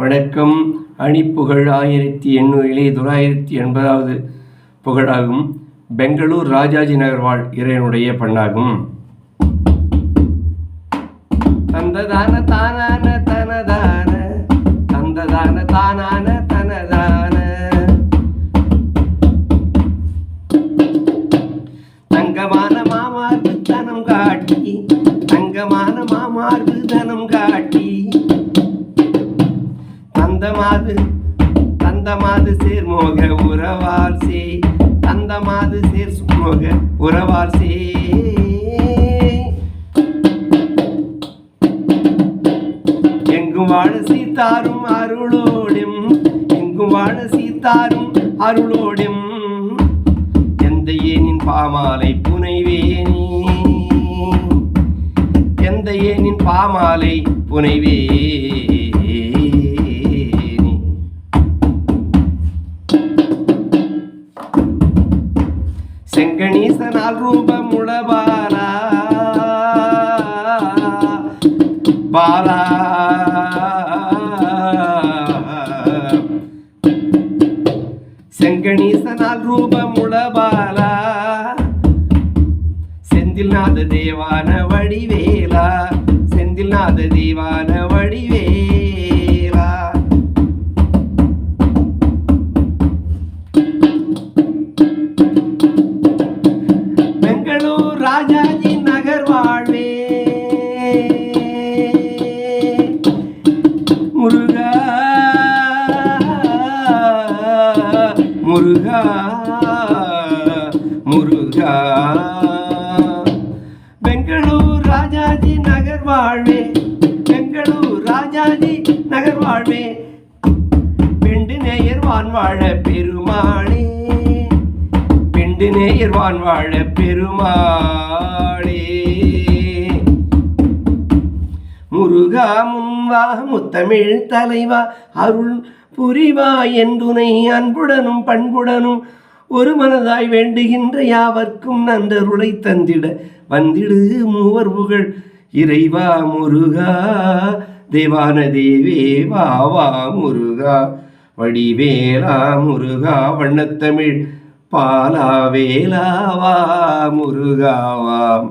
வணக்கம். அணிப்புகழ் ஆயிரத்தி எண்ணூறிலே தொள்ளாயிரத்தி எண்பதாவது புகழாகும். பெங்களூர் ராஜாஜி நகர் வாழ் இறைவனுடைய பண்ணாகும். தந்ததான தானான தனதான தந்ததான தானான தனதான. தங்கமான மாமார்பு தனம் காட்டி தங்கமான மாமார்பு தனம் காட்டி. தந்தமாது தந்தமாது சேர்மோக உறவால் சே தந்தமாது சேர் சுமோக உறவால் எங்கும் வாழ சீத்தாரும் அருளோடும் எங்கும் வாழ சீத்தாரும் அருளோடும் எந்த ஏனின் பாமாலை புனைவேனி? எந்த ஏனின் பாமாலை புனைவே செங்கணீசனால் ரூபமுள பாலா செங்கணீசனால் ரூபமுள பாலா செந்தில்நாத தேவான வடிவேலா? செந்தில்நாத தேவான வடிவேலா முருகா முருகா முருகா. பெங்களூர் ராஜாஜி நகர் வாழ்வே பெங்களூர் ராஜாஜி நகர் வாழ்வே. பெண்டு நேயர் வான் வாழ பெருமாளே பெண்டு நேயர் வான் வாழ பெருமாளே. முருகா முன்வா முத்தமிழ் தலைவா அருள் புரிவா என்றுனை அன்புடனும் பண்புடனும் ஒரு மனதாய் வேண்டுகின்ற யாவர்க்கும் நன்றருளை தந்திட வந்திடு மூவர் புகழ். இறைவா முருகா தேவான தேவே வாவா முருகா. வடிவேலா முருகா வண்ணத்தமிழ் பாலா வேலாவா முருகாவாம்